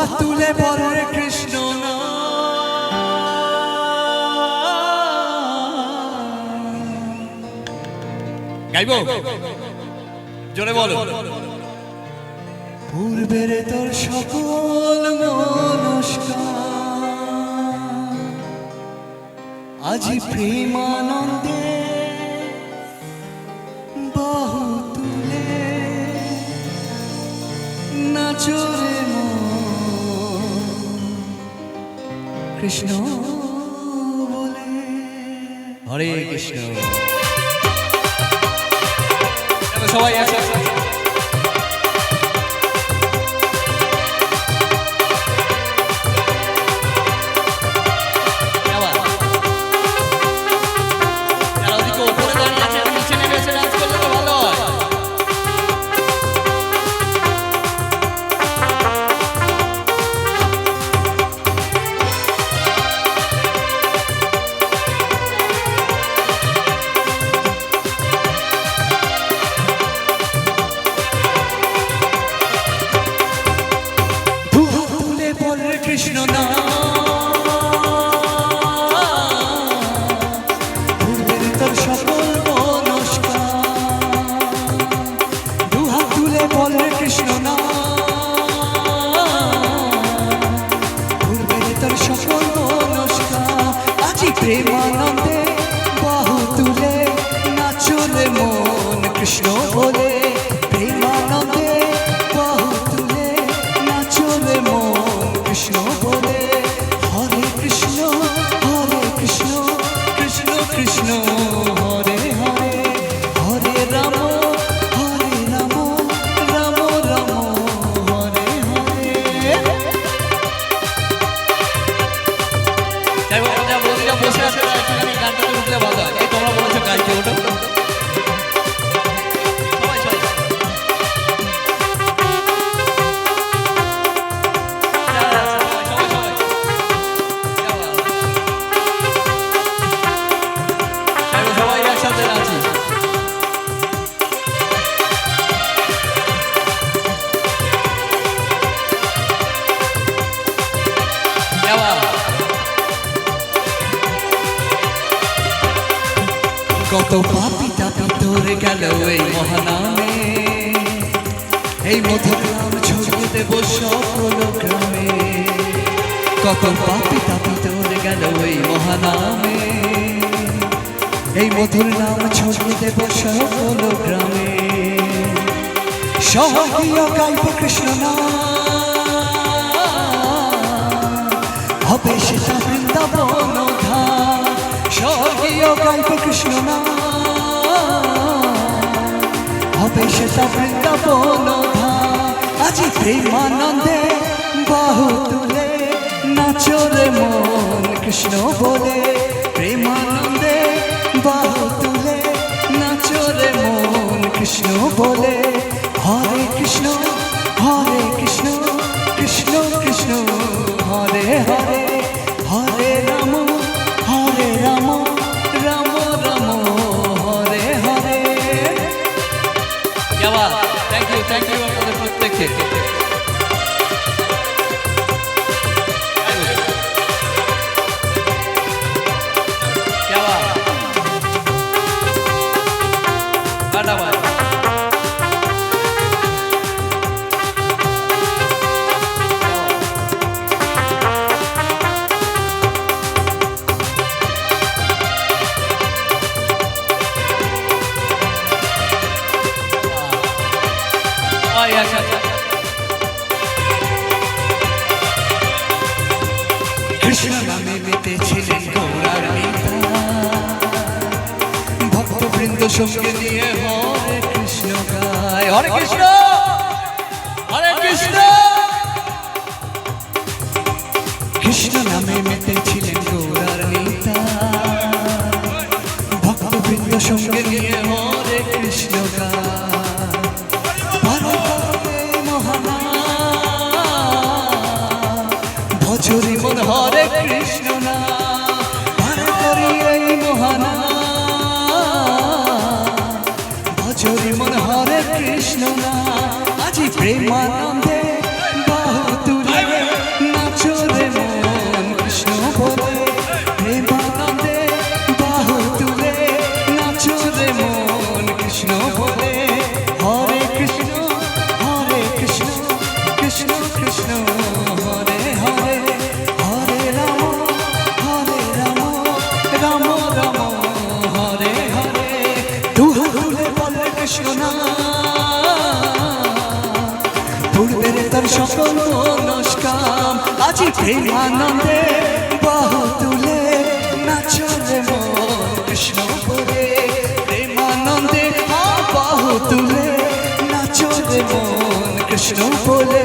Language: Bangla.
হাত তুলে বলে কৃষ্ণ না। গাইব? জোরে বলো। পূর্বের তোর সকল মনস্কার আজি প্রেমানন্দে বাহু তুলে নাচরে কৃষ্ণ। বলে হরে কৃষ্ণ। সবাই আসো। কত পাপি তাপি তোরে গেল এই মহানামে। এই মধুগ্রাম ছড়িয়ে দেব সকল গ্রামে। কত পাপি তাপি তোরে গেল এই মহানামে। এই মধুর নাম ছড়িয়ে দেব সকল গ্রামে। সহীয় গাইব কৃষ্ণ হবে সেটা বৃন্দাবন ধাম স্বর্গীয় গাইব কৃষ্ণ নাম। বৃন্দাবন ধাম আজি প্রেমানন্দে বাহু তুলে নাচরে মন কৃষ্ণ বলে। প্রেমানন্দে ভক্তবৃন্দ সঙ্গে নিয়ে হরে কৃষ্ণ গায়। হরে কৃষ্ণ! হরে কৃষ্ণ! কৃষ্ণ নামে মেতেছিলেন গৌরার নেতা। ভক্তবৃন্দ সঙ্গে নিয়ে হরে কৃষ্ণ গায়। ভজরি মন হরে কৃষ্ণ না। কৃষ্ণ না। আজি প্রেমানন্দে নমস্কার আজি প্রেমানন্দে বাহু তুলে নাচলে মন কৃষ্ণ বলে প্রেমানন্দে আ বাহু তুলে নাচলে কৃষ্ণ বলে